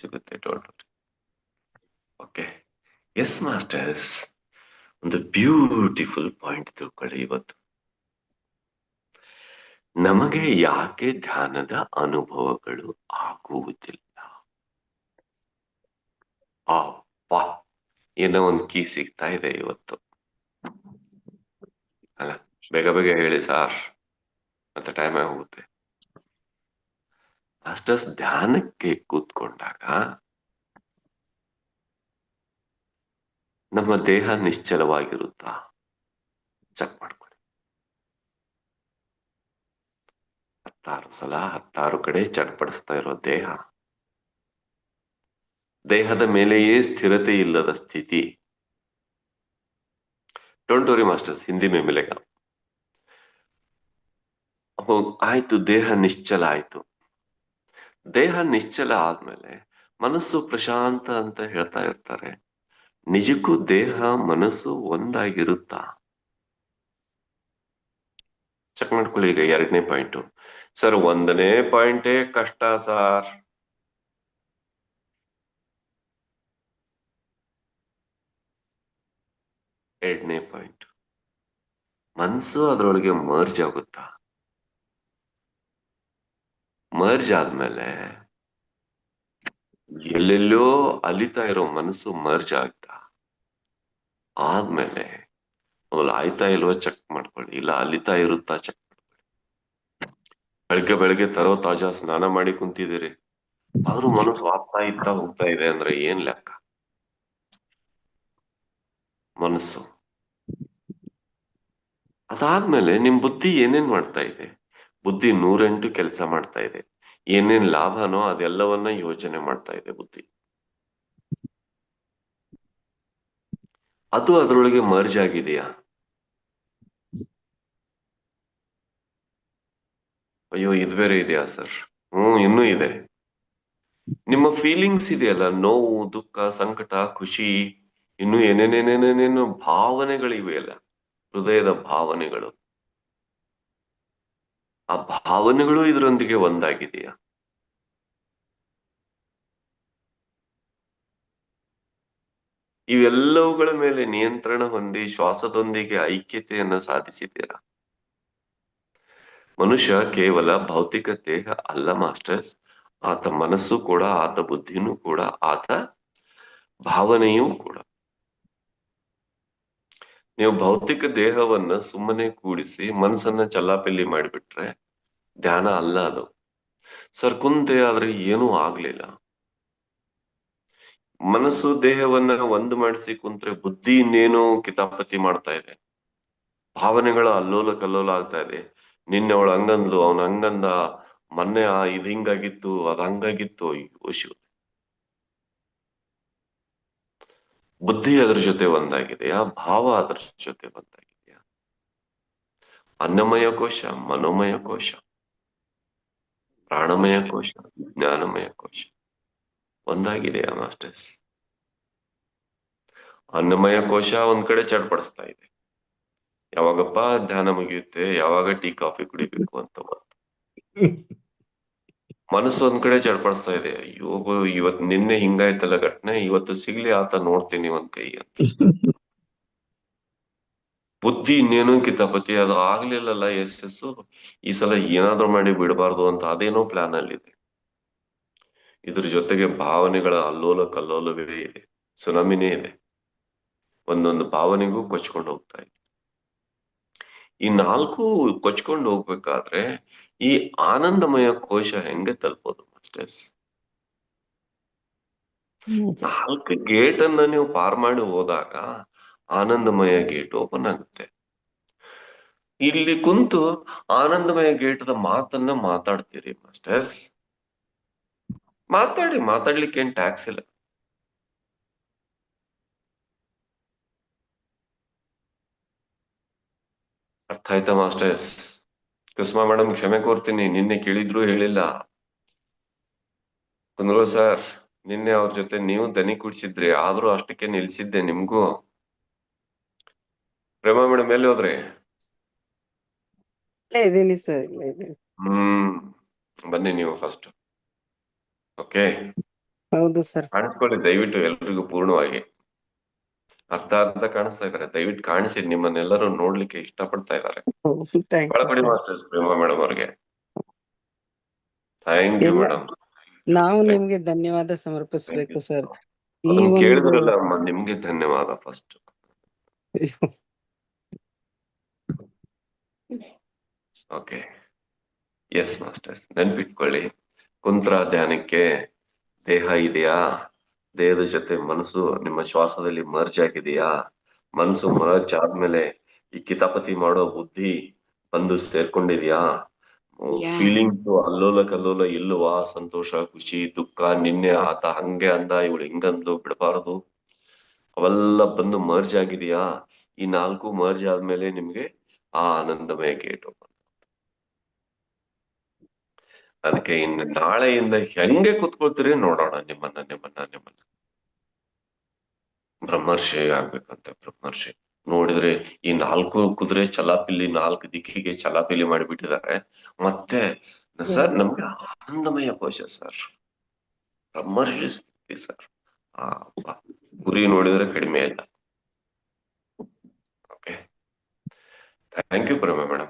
ಸಿಗುತ್ತೆ don't okay yes masters ಒಂದು beautiful point ತಿಳ್ಕೊಳ್ಳಿ ಇವತ್ತು. ನಮಗೆ ಯಾಕೆ ಧ್ಯಾನದ ಅನುಭವಗಳು ಆಗುವುದಿಲ್ಲ? ಅಪ್ಪಾ ಏನೋ ಒಂದು ಕೀ ಸಿಗ್ತಾ ಇದೆ ಇವತ್ತು. ಅಲ್ಲ, ಬೇಗ ಬೇಗ ಹೇಳಿ ಸಾರ್ ಮತ್ತೆ ಟೈಮ್ ಹೋಗುತ್ತೆ. ಮಾಸ್ಟರ್ಸ್ ಧ್ಯಾನಕ್ಕೆ ಕೂತ್ಕೊಂಡಾಗ ನಮ್ಮ ದೇಹ ನಿಶ್ಚಲವಾಗಿರುತ್ತಾ? ಚೆಕ್ ಮಾಡ್ಕೊಳ್ಳಿ. ಹತ್ತಾರು ಸಲ ಹತ್ತಾರು ಕಡೆ ಚಡ್ಪಡಿಸ್ತಾ ಇರೋ ದೇಹ. ದೇಹದ ಮೇಲೆಯೇ ಸ್ಥಿರತೆ ಇಲ್ಲದ ಸ್ಥಿತಿ. ಡೋಂಟ್ ವರಿ ಮಾಸ್ಟರ್ಸ್ ಹಿಂದಿ ಮೇ ಮಿಲೆಗ ಹೋಗ್ ಆಯ್ತು, ದೇಹ ನಿಶ್ಚಲ ಆಯ್ತು. ದೇಹ ನಿಶ್ಚಲ ಆದ್ಮೇಲೆ ಮನಸ್ಸು ಪ್ರಶಾಂತ ಅಂತ ಹೇಳ್ತಾ ಇರ್ತಾರೆ. ನಿಜಕ್ಕೂ ದೇಹ ಮನಸ್ಸು ಒಂದಾಗಿರುತ್ತಾ? ಚೆಕ್ ಮಾಡ್ಕೊಳ್ಳಿ ಈಗ ಎರಡನೇ ಪಾಯಿಂಟ್ ಸರ್, ಒಂದನೇ ಪಾಯಿಂಟೇ ಕಷ್ಟ ಸಾರ್. ಎರಡನೇ ಪಾಯಿಂಟ್ ಮನಸ್ಸು ಅದರೊಳಗೆ ಮರ್ಜ್ ಆಗುತ್ತಾ? ಮರ್ಜ್ ಆದ್ಮೇಲೆ ಎಲ್ಲೆಲ್ಲೋ ಅಲಿತಾ ಇರೋ ಮನಸ್ಸು ಮರ್ಜ್ ಆಗ್ತಾ ಆದ್ಮೇಲೆ ಮೊದಲು ಆಯ್ತಾ ಇಲ್ವೋ ಚೆಕ್ ಮಾಡ್ಕೊಳ್ಳಿ. ಇಲ್ಲ ಅಲಿತಾ ಇರುತ್ತಾ ಚೆಕ್ ಮಾಡ್ಕೊಳ್ಳಿ. ಬೆಳಗ್ಗೆ ಬೆಳಗ್ಗೆ ತರೋ ತಾಜಾ ಸ್ನಾನ ಮಾಡಿ ಕುಂತಿದ್ದೀರಿ. ಆದ್ರೂ ಮನಸ್ಸು ಆಗ್ತಾ ಇತ್ತಾ ಹೋಗ್ತಾ ಇದೆ ಅಂದ್ರೆ ಏನ್ ಲೆಕ್ಕ? ಮನಸ್ಸು. ಅದಾದ್ಮೇಲೆ ನಿಮ್ ಬುದ್ಧಿ ಏನೇನ್ ಮಾಡ್ತಾ ಇದೆ? ಬುದ್ಧಿ ನೂರೆಂಟು ಕೆಲಸ ಮಾಡ್ತಾ ಇದೆ. ಏನೇನ್ ಲಾಭನೋ ಅದೆಲ್ಲವನ್ನ ಯೋಚನೆ ಮಾಡ್ತಾ ಇದೆ ಬುದ್ಧಿ. ಅದು ಅದರೊಳಗೆ ಮರ್ಜ್ ಆಗಿದೆಯಾ? ಅಯ್ಯೋ, ಇದು ಬೇರೆ ಇದೆಯಾ ಸರ್? ಹ್ಮ್ ಇನ್ನೂ ಇದೆ. ನಿಮ್ಮ ಫೀಲಿಂಗ್ಸ್ ಇದೆಯಲ್ಲ, ನೋವು, ದುಃಖ, ಸಂಕಟ, ಖುಷಿ, ಇನ್ನು ಏನೇನೇನೇನೇನೇನು ಭಾವನೆಗಳಿವೆ ಅಲ್ಲ ಹೃದಯದ ಭಾವನೆಗಳು. ಆ ಭಾವನೆಗಳು ಇದರೊಂದಿಗೆ ಒಂದಾಗಿದೆಯಾ? ಇವೆಲ್ಲವುಗಳ ಮೇಲೆ ನಿಯಂತ್ರಣ ಹೊಂದಿ ಶ್ವಾಸದೊಂದಿಗೆ ಐಕ್ಯತೆಯನ್ನು ಸಾಧಿಸಿದ್ದೀರಾ? ಮನುಷ್ಯ ಕೇವಲ ಭೌತಿಕ ದೇಹ ಅಲ್ಲ, ಮಾಸ್ಟರ್ಸ್. ಆತ ಮನಸ್ಸು ಕೂಡ, ಆತ ಬುದ್ಧಿನೂ ಕೂಡ, ಆತ ಭಾವನೆಯೂ ಕೂಡ. ನೀವು ಭೌತಿಕ ದೇಹವನ್ನ ಸುಮ್ಮನೆ ಕೂಡಿಸಿ ಮನಸ್ಸನ್ನ ಚಲ್ಲಾಪಿಲ್ಲಿ ಮಾಡಿಬಿಟ್ರೆ ಧ್ಯಾನ ಅಲ್ಲ ಅದು. ಸರ್ ಕುಂತೆ ಆದ್ರೆ ಏನೂ ಆಗ್ಲಿಲ್ಲ. ಮನಸ್ಸು ದೇಹವನ್ನ ಒಂದು ಮಾಡಿಸಿ ಕುಂತ್ರೆ ಬುದ್ಧಿ ಇನ್ನೇನು ಕಿತಾಪತಿ ಮಾಡ್ತಾ ಇದೆ. ಭಾವನೆಗಳ ಅಲ್ಲೋಲ ಕಲ್ಲೋಲ ಆಗ್ತಾ ಇದೆ. ನಿನ್ನೆ ಅವಳು ಹಂಗಂದ್ಲು, ಅವನ ಹಂಗಂದ, ಮೊನ್ನೆ ಆ ಇದ್ ಹಿಂಗಾಗಿತ್ತು, ಅದ್ ಹಂಗಾಗಿತ್ತು, ಅಯ್ಯೋ ಬುದ್ಧಿ ಅದರ ಜೊತೆ ಒಂದಾಗಿದೆಯಾ? ಭಾವ ಅದರ ಜೊತೆ ಒಂದಾಗಿದೆಯಾ? ಅನ್ನಮಯ ಕೋಶ, ಮನೋಮಯ ಕೋಶ, ಪ್ರಾಣಮಯ ಕೋಶ ಜ್ಞಾನಮಯ ಕೋಶ. ಒಂದಾಗಿದೆಯಾ ಮಾಸ್ಟರ್ಸ್? ಅನ್ನಮಯ ಕೋಶ ಒಂದ್ ಕಡೆ ಚಡ್ಪಡಿಸ್ತಾ ಇದೆ. ಯಾವಾಗಪ್ಪ ಧ್ಯಾನ ಮುಗಿಯುತ್ತೆ, ಯಾವಾಗ ಟೀ ಕಾಫಿ ಕುಡಿಬೇಕು ಅಂತ ಬಂತು ಮನಸ್ಸು ಒಂದ್ ಕಡೆ ಚಡ್ಪಡಿಸ್ತಾ ಇದೆ. ಅಯ್ಯೋ, ಇವತ್ ನಿನ್ನೆ ಹಿಂಗಾಯ್ತಲ್ಲ ಘಟನೆ, ಇವತ್ತು ಸಿಗ್ಲಿ ಆತ ನೋಡ್ತೀನಿ ಒಂದ್ ಕೈ ಅಂತ. ಬುದ್ಧಿ ಇನ್ನೇನು ಕಿತಾಪತಿ, ಅದು ಆಗ್ಲಿಲ್ಲಲ್ಲ ಎಸ್ ಈ ಸಲ ಏನಾದ್ರೂ ಮಾಡಿ ಬಿಡಬಾರ್ದು ಅಂತ ಅದೇನೋ ಪ್ಲಾನ್ ಅಲ್ಲಿದೆ. ಇದ್ರ ಜೊತೆಗೆ ಭಾವನೆಗಳ ಅಲ್ಲೋಲ ಕಲ್ಲೋಲವೇ ಇದೆ. ಸುನಾಮಿನೇ ಇದೆ. ಒಂದೊಂದು ಭಾವನೆಗೂ ಕೊಚ್ಕೊಂಡು ಹೋಗ್ತಾ ಇದೆ. ಈ ನಾಲ್ಕು ಕೊಚ್ಕೊಂಡು ಹೋಗ್ಬೇಕಾದ್ರೆ ಈ ಆನಂದಮಯ ಕೋಶ ಹೆಂಗೆ ತಲುಪೋದು ಮಾಸ್ಟರ್ಸ್ ನಾಲ್ಕು ಗೇಟ್ ಅನ್ನ ನೀವು ಪಾರ್ ಮಾಡಿ ಹೋದಾಗ ಆನಂದಮಯ ಗೇಟ್ ಓಪನ್ ಆಗುತ್ತೆ. ಇಲ್ಲಿ ಕುಂತು ಆನಂದಮಯ ಗೇಟದ ಮಾತನ್ನ ಮಾತಾಡ್ತೀರಿ ಮಾಸ್ಟರ್ಸ್. ಮಾತಾಡಿ ಮಾತಾಡ್ಲಿಕ್ಕೆ ಏನ್ ಟ್ಯಾಕ್ಸ್ ಇಲ್ಲ. ಅರ್ಥ ಆಯ್ತಾ ಮಾಸ್ಟರ್ಸ್? ಕುಸುಮಾ ಮೇಡಮ್ ಕ್ಷಮೆ ಕೋರ್ತೀನಿ. ನಿನ್ನೆ ಕೇಳಿದ್ರು ಹೇಳಿಲ್ಲ. ಕುಂದ್ರು ಸರ್ ನಿನ್ನೆ ಅವ್ರ ಜೊತೆ ನೀವು ದನಿ ಕುಡಿಸಿದ್ರಿ. ಆದ್ರೂ ಅಷ್ಟಕ್ಕೆ ನಿಲ್ಸಿದ್ದೆ ನಿಮ್ಗೂ. ಪ್ರೇಮಾ ಮೇಡಮ್ ಎಲ್ಲಿ ಹೋದ್ರಿ? ಹ್ಮ್ ಬನ್ನಿ ನೀವು ಫಸ್ಟ್ ಓಕೆ ಹೌದು ಸರ್. ಕಾಣಿಸ್ಕೊಳ್ಳಿ ದಯವಿಟ್ಟು ಎಲ್ರಿಗೂ ಪೂರ್ಣವಾಗಿ. ಅರ್ಧ ಅರ್ಧ ಕಾಣಿಸ್ತಾ ಇದಾರೆ. ದಯವಿಟ್ಟು ಕಾಣಿಸಿ ನಿಮ್ಮನ್ನೆಲ್ಲರೂ ನೋಡ್ಲಿಕ್ಕೆ ಇದ್ದಾರೆ ಮಾಸ್ಟರ್ ಪ್ರೇಮ ಮೇಡಮ್ ಅವ್ರಿಗೆ. ಥ್ಯಾಂಕ್ ಯು ಮೇಡಮ್ ನಾವು ನಿಮ್ಗೆ ಧನ್ಯವಾದ ಸಮರ್ಪಿಸಬೇಕು ಸರ್ ಕೇಳಿದ್ರಲ್ಲ ಅಮ್ಮ ನಿಮ್ಗೆ ಧನ್ಯವಾದ ಫಸ್ಟ್ ಓಕೆ ಎಸ್ ಮಾಸ್ಟರ್ಸ್ ನೆನ್ಪಿಟ್ಕೊಳ್ಳಿ. ಕುಂತ್ರ ಧ್ಯಾನಕ್ಕೆ ದೇಹ ಇದೆಯಾ? ದೇಹದ ಜೊತೆ ಮನಸ್ಸು ನಿಮ್ಮ ಶ್ವಾಸದಲ್ಲಿ ಮರ್ಜ್ ಆಗಿದೆಯಾ? ಮನಸ್ಸು ಮರ್ಜ್ ಆದ್ಮೇಲೆ ಈ ಕಿತಾಪತಿ ಮಾಡೋ ಬುದ್ಧಿ ಬಂದು ಸೇರ್ಕೊಂಡಿದ್ಯಾ. ಫೀಲಿಂಗ್ಸ್ ಅಲ್ಲೋಲ ಕಲ್ಲೋಲ ಇಲ್ಲವಾ? ಸಂತೋಷ ಖುಷಿ ದುಃಖ ನಿನ್ನೆ ಆತ ಹಂಗೆ ಅಂದ ಇವಳು ಹಿಂಗಂದು ಬಿಡಬಾರದು. ಅವೆಲ್ಲ ಬಂದು ಮರ್ಜ್ ಆಗಿದೆಯಾ? ಈ ನಾಲ್ಕು ಮರ್ಜ್ ಆದ್ಮೇಲೆ ನಿಮ್ಗೆ ಆ ಆನಂದಮಯ ಗೇಟ್. ಓಪನ್ ಅದಕ್ಕೆ ಇನ್ನು ನಾಳೆಯಿಂದ ಹೆಂಗೆ ಕುತ್ಕೊಳ್ತೀರಿ ನೋಡೋಣ ನಿಮ್ಮನ್ನ ನಿಮ್ಮನ್ನ ನಿಮ್ಮನ್ನ. ಬ್ರಹ್ಮರ್ಷಿ ಆಗ್ಬೇಕಂತೆ ಬ್ರಹ್ಮರ್ಷಿ. ನೋಡಿದ್ರೆ ಈ ನಾಲ್ಕು ಕುದುರೆ ಚಲಾಪಿಲ್ಲಿ ನಾಲ್ಕು ದಿಕ್ಕಿಗೆ ಚಲಾಪಿಲಿ ಮಾಡಿಬಿಟ್ಟಿದ್ದಾರೆ. ಮತ್ತೆ ಸರ್ ನಮ್ಗೆ ಆನಂದಮಯ ಕೋಶ ಸರ್. ಬ್ರಹ್ಮರ್ಷಿ ಸ್ಥಿತಿ ಸರ್. ಆ. ಗುರಿ ನೋಡಿದ್ರೆ ಕಡಿಮೆ ಇಲ್ಲ. Okay. Thank you Prema madam.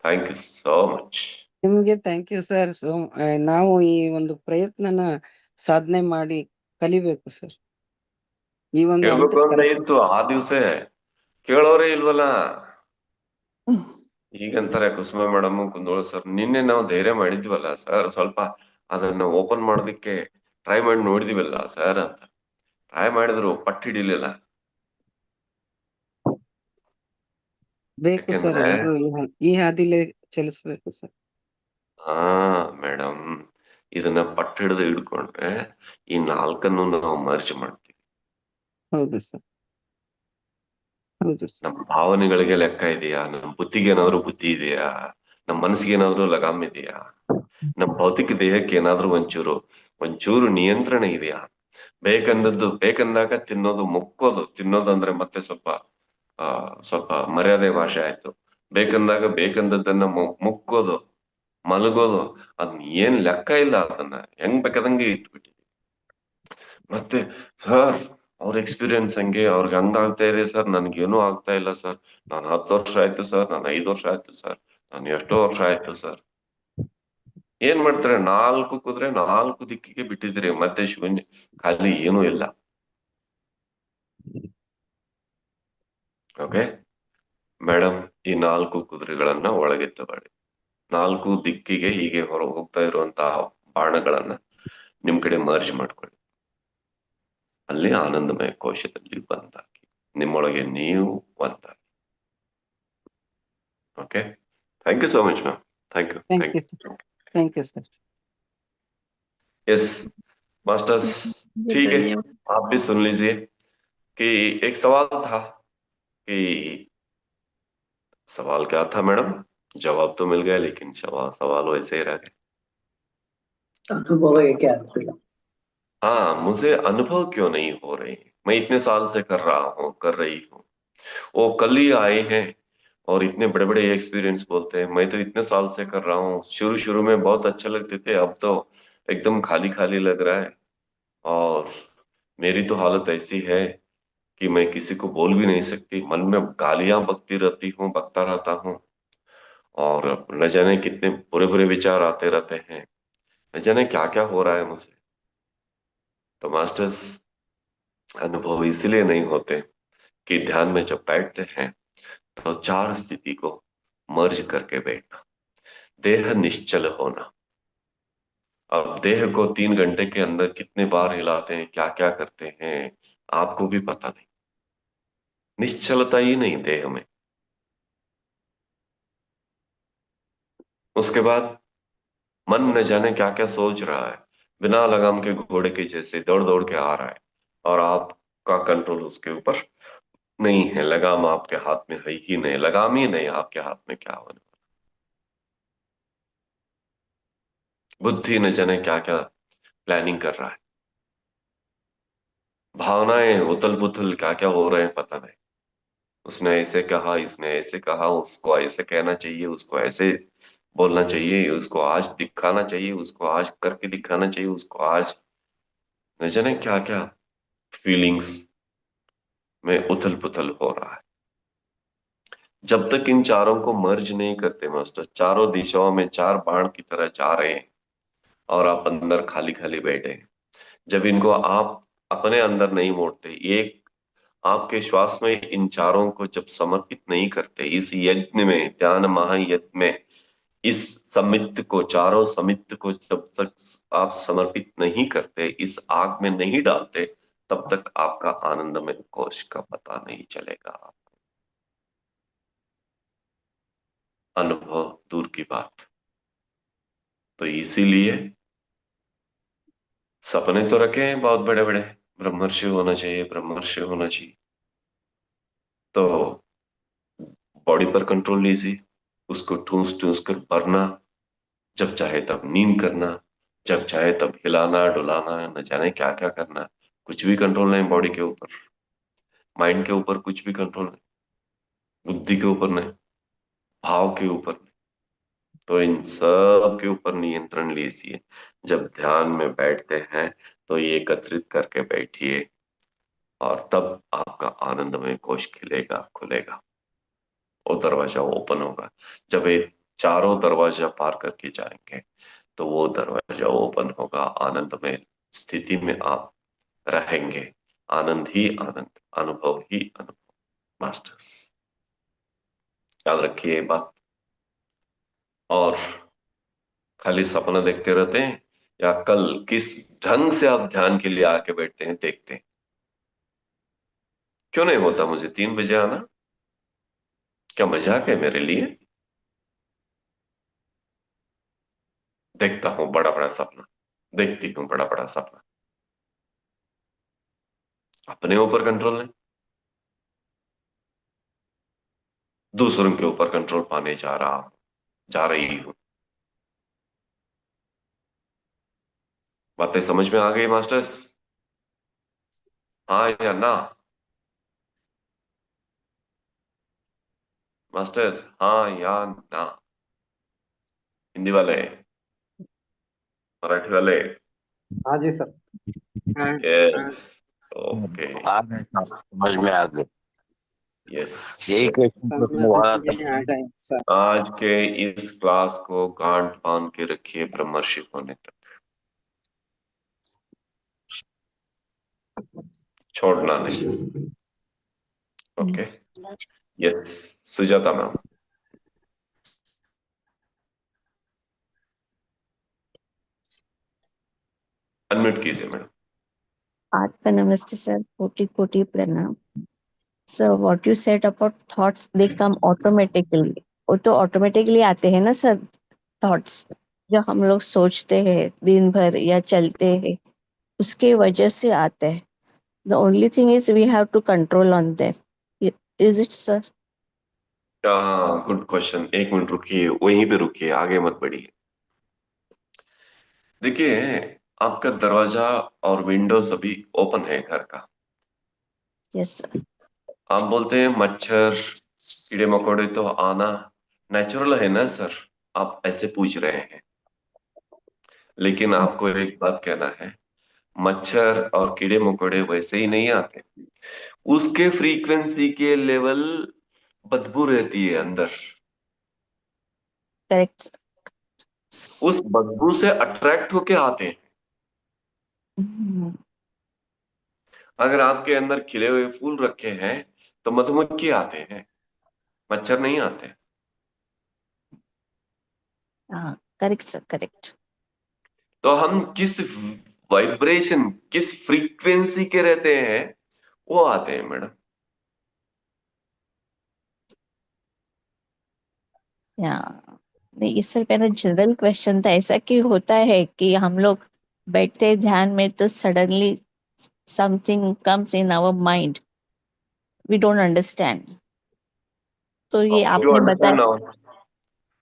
Thank you so much. ನಿಮ್ಗೆ ಥ್ಯಾಂಕ್ ಯು ಸರ್ ಸೊ ನಾವು ಈ ಒಂದು ಪ್ರಯತ್ನನ ಸಾಧನೆ ಮಾಡಿ ಕಲಿಬೇಕು ಸರ್ ಈ ಒಂದು ಇತ್ತು. ಆ ದಿವ್ಸ ಕೇಳೋರೇ ಇಲ್ವಲ್ಲ? ಈಗಂತಾರೆ ಕುಸುಮ ಮೇಡಮ್ ಕುಂದೋಳ ಸರ್ ನಿನ್ನೆ ನಾವು ಧೈರ್ಯ ಮಾಡಿದ್ವಲ್ಲ ಸರ್ ಸ್ವಲ್ಪ ಅದನ್ನ ಓಪನ್ ಮಾಡೋದಕ್ಕೆ ಟ್ರೈ ಮಾಡಿ ನೋಡಿದಿವಲ್ಲ ಸರ್ ಅಂತ. ಟ್ರೈ ಮಾಡಿದ್ರು ಪಟ್ಟಿ ಹಿಡಿಲಿಲ್ಲ. ಬೇಕು ಸರ್ ಈ ಹಾದಿಲೇ ಚಲಿಸ್ಬೇಕು ಸರ್ ಹಾ ಮೇಡಮ್ ಇದನ್ನ ಪಟ್ಟ ಹಿಡಿದು ಹಿಡ್ಕೊಂಡ್ರೆ ಈ ನಾಲ್ಕನ್ನು ನಾವು ಮರ್ಜ್ ಮಾಡ್ತೀವಿ. ಹೌದು ಸರ್. ಹೌದು ಸರ್. ನಮ್ಮ ಭಾವನೆಗಳಿಗೆ ಲೆಕ್ಕ ಇದೆಯಾ? ನಮ್ಮ ಬುದ್ಧಿಗೆ ಏನಾದ್ರು ಬುದ್ಧಿ ಇದೆಯಾ? ನಮ್ಮ ಮನಸ್ಸಿಗೆ ಏನಾದ್ರು ಲಗಾಮ್ ಇದೆಯಾ? ನಮ್ಮ ಭೌತಿಕ ದೇಹಕ್ಕೆ ಏನಾದ್ರು ಒಂಚೂರು ಒಂಚೂರು ನಿಯಂತ್ರಣ ಇದೆಯಾ? ಬೇಕಂದದ್ದು ಬೇಕಂದಾಗ ತಿನ್ನೋದು ಮುಕ್ಕೋದು ತಿನ್ನೋದು ಅಂದ್ರೆ ಮತ್ತೆ ಸ್ವಲ್ಪ ಆ ಸ್ವಲ್ಪ ಮರ್ಯಾದೆ ಭಾಷೆ ಆಯ್ತು. ಬೇಕಂದಾಗ ಬೇಕಂದದ್ದನ್ನ ಮುಕ್ಕೋದು. ಮಲಗೋದು ಅದನ್ನ ಏನ್ ಲೆಕ್ಕ ಇಲ್ಲ ಅದನ್ನ. ಹೆಂಗ್ ಬೇಕಾದಂಗೆ ಇಟ್ಬಿಟ್ಟಿದ್ವಿ ಮತ್ತೆ, ಸರ್, ಅವ್ರ ಎಕ್ಸ್ಪೀರಿಯನ್ಸ್ ಹಂಗೆ? ಅವ್ರಿಗೆ ಹಂಗಾಗ್ತಾ ಇದೆ ಸರ್. ನನ್ಗೇನು ಆಗ್ತಾ ಇಲ್ಲ ಸರ್. ನಾನು ಹತ್ತು ವರ್ಷ ಆಯ್ತು ಸರ್. ನಾನು ಐದು ವರ್ಷ ಆಯ್ತು ಸರ್. ನಾನು ಎಷ್ಟೋ ವರ್ಷ ಆಯ್ತು ಸರ್. ಏನ್ ಮಾಡ್ತಾರೆ? ನಾಲ್ಕು ಕುದ್ರೆ ನಾಲ್ಕು ದಿಕ್ಕಿಗೆ ಬಿಟ್ಟಿದ್ರಿ ಮತ್ತೆ ಶೂನ್ಯ, ಖಾಲಿ ಏನೂ ಇಲ್ಲ. ಓಕೆ ಮೇಡಮ್ ಈ ನಾಲ್ಕು ಕುದುರೆಗಳನ್ನ ಒಳಗೆ ತಗೊಳ್ಳಿ. ನಾಲ್ಕು ದಿಕ್ಕಿಗೆ ಹೀಗೆ ಹೊರ ಹೋಗ್ತಾ ಇರುವಂತಹ ಬಾಣಗಳನ್ನ ನಿಮ್ ಕಡೆ ಮರ್ಜ್ ಮಾಡ್ಕೊಳ್ಳಿ ಅಲ್ಲಿ ಆನಂದಮಯ ಕೋಶದಲ್ಲಿ ಬಂದಾಗಿ ನಿಮ್ಮೊಳಗೆ ನೀವು ಒಂದಾಗಿ okay thank you so much ma'am thank you Thank thank you, you thank you sir yes masters ठीक है आप भी सुन लीजिए कि एक सवाल था कि सवाल क्या था मैडम जवाब तो मिल गया लेकिन सवाल वैसे ही रह गए हाँ मुझे अनुभव क्यों नहीं हो रहे? मैं इतने साल से कर रहा हूँ कर रही हूँ। वो कल ही आए हैं और इतने बड़े बड़े एक्सपीरियंस बोलते हैं। मैं तो इतने साल से कर रहा हूँ। शुरू शुरू में बहुत अच्छे लगते थे अब तो एकदम खाली खाली लग रहा है। और मेरी तो हालत ऐसी है कि मैं किसी को बोल भी नहीं सकती। मन में गालियाँ बकती रहती हूँ बकता रहता हूँ। और न जाने कितने बुरे बुरे विचार आते रहते हैं। न जाने क्या क्या हो रहा है मुझे तो मास्टर्स अनुभव इसलिए नहीं होते कि ध्यान में जब बैठते हैं तो चार स्थिति को मर्ज करके बैठना, देह निश्चल होना। अब देह को तीन घंटे के अंदर कितने बार हिलाते हैं क्या क्या करते हैं, आपको भी पता नहीं। निश्चलता ही नहीं देह में। उसके बाद मन न जाने क्या क्या सोच रहा है। बिना लगाम के घोड़े के जैसे दौड़ दौड़ के आ रहा है और आपका कंट्रोल उसके ऊपर नहीं है। लगाम आपके हाथ में है ही नहीं। लगाम ही नहीं, आपके हाथ में क्या होने बुद्धि न जाने क्या क्या प्लानिंग कर रहा है। भावनाएँ उथल पुथल क्या क्या हो रहे हैं पता नहीं। उसने ऐसे कहा, इसने ऐसे कहा, उसको ऐसे कहना चाहिए, उसको ऐसे बोलना चाहिए, उसको आज दिखाना चाहिए, उसको आज करके दिखाना चाहिए, उसको आज। न जाने क्या क्या फीलिंग्स में उथल पुथल हो रहा है। जब तक इन चारों को मर्ज नहीं करते मास्टर, चारों दिशाओं में चार बाण की तरह जा रहे हैं और आप अंदर खाली खाली बैठे हैं। जब इनको आप अपने अंदर नहीं मोड़ते, एक आपके श्वास में इन चारों को जब समर्पित नहीं करते, इस यज्ञ में, ध्यान महायज्ञ में इस समित को चारों समित को जब तक आप समर्पित नहीं करते, इस आग में नहीं डालते, तब तक आपका आनंदमय कोश का पता नहीं चलेगा। अनुभव दूर की बात। तो इसीलिए सपने तो रखे हैं बहुत बड़े बड़े ब्रह्मर्षि होना चाहिए, ब्रह्मर्षि होना चाहिए। तो बॉडी पर कंट्रोल लीजिए। उसको ठूस ठूस कर भरना, जब चाहे तब नींद करना, जब चाहे तब हिलाना, डुलाना, न जाने क्या क्या करना, कुछ भी कंट्रोल नहीं बॉडी के ऊपर। माइंड के ऊपर कुछ भी कंट्रोल नहीं। बुद्धि के ऊपर नहीं। भाव के ऊपर नहीं। तो इन सब के ऊपर नियंत्रण लीजिए। जब ध्यान में बैठते हैं तो ये एकत्रित करके बैठिए और तब आपका आनंदमय कोश खिलेगा, खुलेगा। वो दरवाज़ा ओपन होगा। जब ये चारों दरवाज़ा पार करके जाएँगे तो वो दरवाज़ा ओपन होगा। आनंदमय स्थिति में आप रहेंगे। आनंद ही आनंद, अनुभव ही अनुभव। मास्टर्स याद रखिए बात। और खाली सपना देखते रहते हैं, या कल किस ढंग से आप ध्यान के लिए आके बैठते हैं, देखते हैं। क्यों नहीं होता मुझे? तीन बजे आना। क्या मज़ाक है मेरे लिए? देखता हूँ बड़ा बड़ा सपना। देखती हूँ बड़ा बड़ा सपना। अपने ऊपर कंट्रोल नहीं। दूसरों के ऊपर कंट्रोल पाने जा रहा हूँ, जा रही हूँ। बातें समझ में आ गई, मास्टर्स? हाँ या ना? मास्टर्स? हाँ या ना। हिंदी वाले। मराठी वाले। हाँ जी सर। हाँ यस ओके समझ में आ गए यस यही क्वेश्चन तो आज के इस क्लास को गांठ बाँध के रखिए ब्रह्मर्षि होने तक। छोड़ना नहीं। Okay yes Sujata ma'am unmute कीजिए madam Atma Namaste, sir. Koti Koti Pranam. Sir, what you said about thoughts, they come automatically. वो तो ऑटोमेटिकली आते हैं ना सर थॉट्स जो हम लोग सोचते हैं दिन भर या चलते हैं उसके वजह से आते हैं the only thing is we have to control on them is it sir good question एक मिनट रुकिए वहीं पे रुकिए आगे मत बढ़िए। देखिए आपका दरवाज़ा और विंडो सभी ओपन है घर का। यस सर आप बोलते हैं मच्छर कीड़े मकोड़े तो आना नेचुरल है ना सर आप ऐसे पूछ रहे हैं। लेकिन आपको एक बात कहना है मच्छर और कीड़े मकोड़े वैसे ही नहीं आते। उसके फ्रीक्वेंसी के लेवल बदबू रहती है अंदर। करेक्ट उस बदबू से अट्रैक्ट होके आते हैं। अगर आपके अंदर खिले हुए फूल रखे हैं तो मधुमक्खी आते हैं। मच्छर नहीं आते। करेक्ट सर करेक्ट तो हम किस वाइब्रेशन किस फ्रीक्वेंसी के रहते हैं वो आते हैं मैडम। इससे पहले जनरल क्वेश्चन था ऐसा क्यों होता है कि हम लोग बैठते ध्यान में तो suddenly something comes in our mind we don't understand तो ये आपने बताया।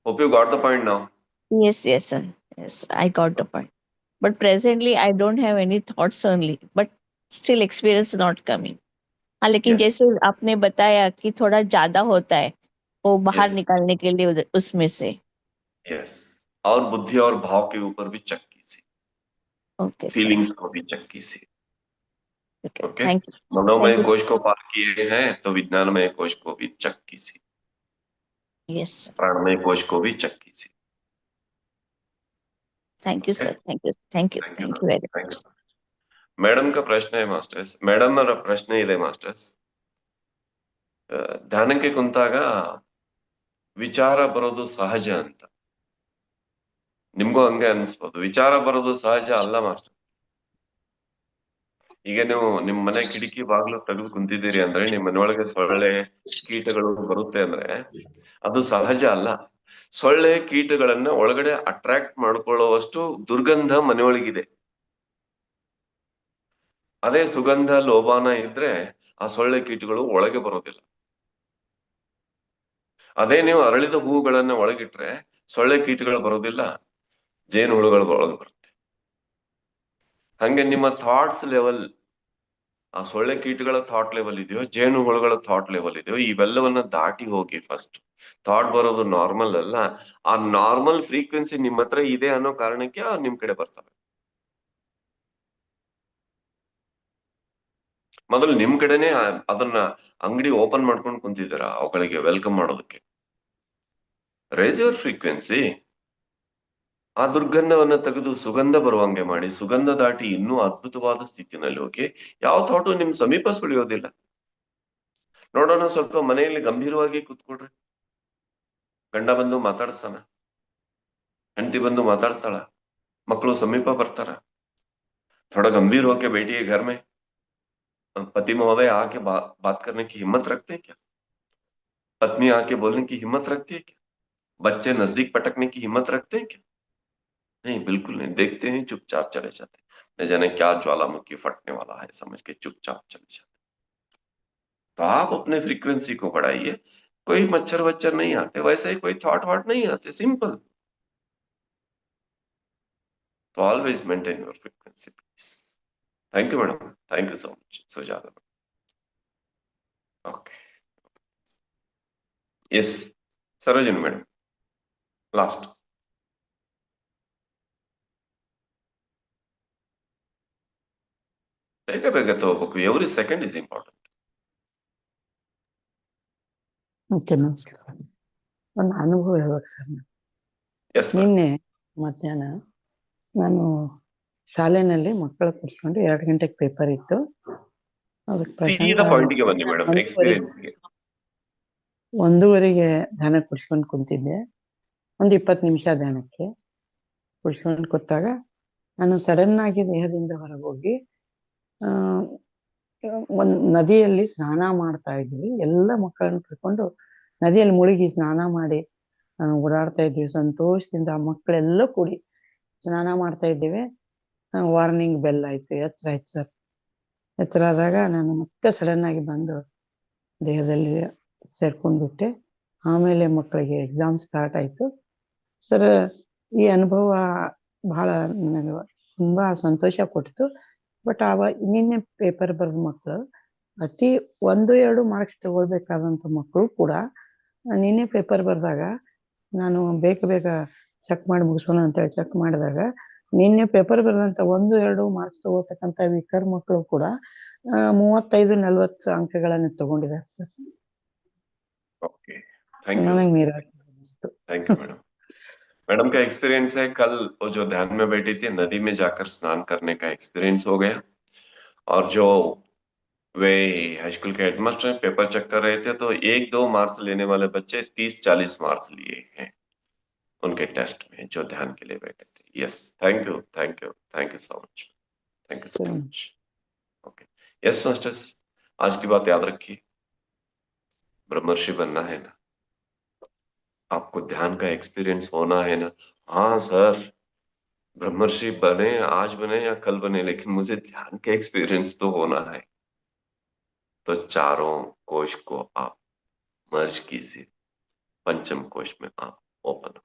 Hope you the point now yes yes yes I got the point but presently I don't have any thoughts only but still experience not coming हाँ लेकिन Yes. जैसे आपने बताया कि थोड़ा ज़्यादा होता है वो बाहर Yes. निकालने के लिए उसमें से। यस और बुद्धि और भाव के ऊपर भी चक्की से। ओके सर फीलिंग्स को भी चेक कीजिए ओके थैंक यू मनोमय कोश को पार किए हैं तो विज्ञानमय कोश को भी चेक कीजिए यस प्राणमय कोश को भी चेक कीजिए thank you sir thank you thank you thank you very much you. Madam ಕ ಪ್ರಶ್ನೆ ಮಾಸ್ಟರ್ಸ್. ಮೇಡಮ್ ಅವರ ಪ್ರಶ್ನೆ ಇದೆ, ಮಾಸ್ಟರ್ಸ್. ಧ್ಯಾನಕ್ಕೆ ಕುಂತಾಗ ವಿಚಾರ ಬರೋದು ಸಹಜ ಅಂತ. ನಿಮ್ಗೂ ಹಂಗೆ ಅನ್ಸ್ಬೋದು. ವಿಚಾರ ಬರೋದು ಸಹಜ ಅಲ್ಲ, ಮಾಸ್ಟರ್? ಈಗ ನೀವು ನಿಮ್ ಮನೆ ಕಿಟಕಿ ಬಾಗ್ಲು ತೆಗೆದು ಕುಂತಿದ್ದೀರಿ ಅಂದ್ರೆ ನಿಮ್ ಮನೆಯೊಳಗೆ ಸೊಳ್ಳೆ ಕೀಟಗಳು ಬರುತ್ತೆ ಅಂದ್ರೆ, ಅದು ಸಹಜ ಅಲ್ಲ. ಸೊಳ್ಳೆ ಕೀಟಗಳನ್ನ ಒಳಗಡೆ ಅಟ್ರಾಕ್ಟ್ ಮಾಡ್ಕೊಳ್ಳುವಷ್ಟು ದುರ್ಗಂಧ ಮನೆಯೊಳಗಿದೆ. ಅದೇ ಸುಗಂಧ ಲೋಭಾನ ಇದ್ರೆ ಆ ಸೊಳ್ಳೆ ಕೀಟಗಳು ಒಳಗೆ ಬರೋದಿಲ್ಲ. ಅದೇ ನೀವು ಅರಳಿದ ಹೂಗಳನ್ನ ಒಳಗಿಟ್ರೆ ಸೊಳ್ಳೆ ಕೀಟಗಳು ಬರೋದಿಲ್ಲ ಜೇನು ಹುಳುಗಳು ಒಳಗೆ ಬರುತ್ತೆ. ಹಂಗೆ ನಿಮ್ಮ ಥಾಟ್ಸ್ ಲೆವೆಲ್ ಆ ಸೊಳ್ಳೆ ಕೀಟಗಳ ಥಾಟ್ ಲೆವೆಲ್ ಇದೆಯೋ ಜೇನು ಹುಳುಗಳ ಥಾಟ್ ಲೆವೆಲ್ ಇದೆಯೋ, ಇವೆಲ್ಲವನ್ನ ದಾಟಿ ಹೋಗಿ ಫಸ್ಟ್ ಥಾಟ್ ಬರೋದು ನಾರ್ಮಲ್ ಅಲ್ಲ, ಆ ನಾರ್ಮಲ್ ಫ್ರೀಕ್ವೆನ್ಸಿ ನಿಮ್ಮ ಹತ್ರ ಇದೆ ಅನ್ನೋ ಕಾರಣಕ್ಕೆ ನಿಮ್ ಕಡೆ ಬರ್ತವೆ ಮೊದಲು ನಿಮ್ ಕಡೆನೆ ಅದನ್ನ ಅಂಗಡಿ ಓಪನ್ ಮಾಡ್ಕೊಂಡು ಕುಂತಿದ್ದೀರಾ? ಅವುಗಳಿಗೆ ವೆಲ್ಕಮ್ ಮಾಡೋದಕ್ಕೆ. ರೈಸ್ ಯುವರ್ ಫ್ರೀಕ್ವೆನ್ಸಿ ಆ ದುರ್ಗಂಧವನ್ನ ತೆಗೆದು ಸುಗಂಧ ಬರುವಂಗೆ ಮಾಡಿ, ಸುಗಂಧ ದಾಟಿ ಇನ್ನೂ ಅದ್ಭುತವಾದ ಸ್ಥಿತಿನಲ್ಲಿ ಓಕೆ ಯಾವ ಥಾಟು ನಿಮ್ ಸಮೀಪ ಸುಳಿಯೋದಿಲ್ಲ. ನೋಡೋಣ ಸ್ವಲ್ಪ ಮನೆಯಲ್ಲಿ ಗಂಭೀರವಾಗಿ ಕೂತ್ಕೊಡ್ರಿ ಗಂಡ ಬಂದು ಮಾತಾಡಿಸ್ತಾನ. ಹೆಂಡತಿ ಬಂದು ಮಾತಾಡಿಸ್ತಾಳ. ಮಕ್ಕಳು ಸಮೀಪ ಬರ್ತಾರ. ಥೋಡ ಗಂಭೀರ ಭೇಟಿ ಗರ್ಮೆ पति महोदय आके बा, बात करने की हिम्मत रखते हैं क्या? पत्नी आके बोलने की हिम्मत रखती है क्या? बच्चे नज़दीक पटकने की हिम्मत रखते हैं क्या? नहीं बिल्कुल नहीं। देखते हैं चुपचाप चले जाते हैं। न जाने क्या ज्वालामुखी फटने वाला है समझ के चुपचाप चले जाते तो आप अपने फ्रीक्वेंसी को बढ़ाइए। कोई मच्छर वच्छर नहीं आते वैसे ही कोई थॉट वॉट नहीं आते सिंपल तो always maintain your frequency Thank you madam thank you so much Sujata okay yes Sarojini madam last ಬೇಗ ಬೇಗ ತಗೋಬೇಕು every second is important okay ನಮಸ್ಕಾರ ಒಂದು ಅನುಭವ ಹೇಳ್ಬೇಕು ಸರ್ ನಾನು. ಎಸ್ ನಿನ್ನೆ ಮಧ್ಯಾಹ್ನ ನಾನು ಶಾಲೆನಲ್ಲಿ ಮಕ್ಕಳ ಕೂರಿಸ್ಕೊಂಡು ಎರಡ್ ಗಂಟೆಗೆ ಪೇಪರ್ ಇತ್ತು. ಒಂದೂವರೆಗೆ ಧ್ಯಾನ ಕುಡ್ಸ್ಕೊಂಡು ಕುಂತಿದ್ದೆ. ಒಂದು ಇಪ್ಪತ್ತು ನಿಮಿಷ ಧ್ಯಾನಕ್ಕೆ ಕುಡ್ಸ್ಕೊಂಡು ಕೂತಾಗ ನಾನು ಸಡನ್ ಆಗಿ ದೇಹದಿಂದ ಹೊರಗೋಗಿ ಆ ಒಂದ್ ನದಿಯಲ್ಲಿ ಸ್ನಾನ ಮಾಡ್ತಾ ಇದ್ವಿ. ಎಲ್ಲ ಮಕ್ಕಳನ್ನ ಕರ್ಕೊಂಡು ನದಿಯಲ್ಲಿ ಮುಳುಗಿ ಸ್ನಾನ ಮಾಡಿ ಓಡಾಡ್ತಾ ಇದ್ವಿ. ಸಂತೋಷದಿಂದ ಆ ಮಕ್ಕಳೆಲ್ಲ ಕೂಡಿ ಸ್ನಾನ ಮಾಡ್ತಾ ಇದ್ದೇವೆ. ವಾರ್ನಿಂಗ್ ಬೆಲ್ ಆಯ್ತು. ಎಚ್ಚರ ಆಯ್ತು ಸರ್ ಎಚ್ಚರ ಆದಾಗ ನಾನು ಮತ್ತೆ ಸಡನ್ ಆಗಿ ಬಂದು ದೇಹದಲ್ಲಿ ಸೇರ್ಕೊಂಡ್ಬಿಟ್ಟೆ ಆಮೇಲೆ ಮಕ್ಕಳಿಗೆ ಎಕ್ಸಾಮ್ ಸ್ಟಾರ್ಟ್ ಆಯ್ತು. ಸರ್ ಈ ಅನುಭವ ಬಹಳ ನನಗೆ ತುಂಬಾ ಸಂತೋಷ ಕೊಟ್ಟಿತು. ಬಟ್ ಆವ ನಿನ್ನೆ ಪೇಪರ್ ಬರೆದ ಮಕ್ಕಳು ಅತಿ ಒಂದು, ಎರಡು ಮಾರ್ಕ್ಸ್ ತಗೊಳ್ಬೇಕಾದಂತ ಮಕ್ಕಳು ಕೂಡ ನಿನ್ನೆ ಪೇಪರ್ ಬರೆದಾಗ ನಾನು ಬೇಗ ಬೇಗ ಚೆಕ್ ಮಾಡಿ ಮುಗಿಸೋಣ ಅಂತ ಹೇಳಿ ಚೆಕ್ ಮಾಡಿದಾಗ ನಿನ್ನೆ ಪೇಪರ್ ಬರೆದಂತ ಒಂದು ಎರಡು ಮಾರ್ಕ್ಸ್ ತಗೋತಕ್ಕಂತ ವಿಕರ್ ಮಕ್ಕಳು ಕೂಡ ಆ, ಮೂವತ್ತೈದು ನಲ್ವತ್ತು ಅಂಕಗಳನ್ನು ತಗೊಂಡಿದ್ದಾರೆ ಸರ್ ओके थैंक यू ನನಗೆ ನೀರಾಗಿ ಅನಿಸ್ತು थैंक यू मैडम मैडम का एक्सपीरियंस है कल वो जो ध्यान में बैठी थी नदी में जाकर स्नान करने का एक्सपीरियंस हो गया और जो वे हाई स्कूल के हेडमास्टर पेपर चेक कर रहे थे तो एक दो मार्क्स लेने वाले बच्चे तीस चालीस मार्क्स लिए हैं उनके टेस्ट में जो ध्यान के लिए बैठे थे। Yes thank you thank you thank you so much thank you so much okay yes masters आज की बात याद रखिए। ब्रह्मर्षि बनना है ना? आपको ध्यान का एक्सपीरियंस होना है ना? हाँ सर ब्रह्मर्षि बने आज बने या कल बने लेकिन मुझे ध्यान का एक्सपीरियंस तो होना है। तो चारों कोश को आप मर्ज कीजिए। पंचम कोश में आप ओपन हो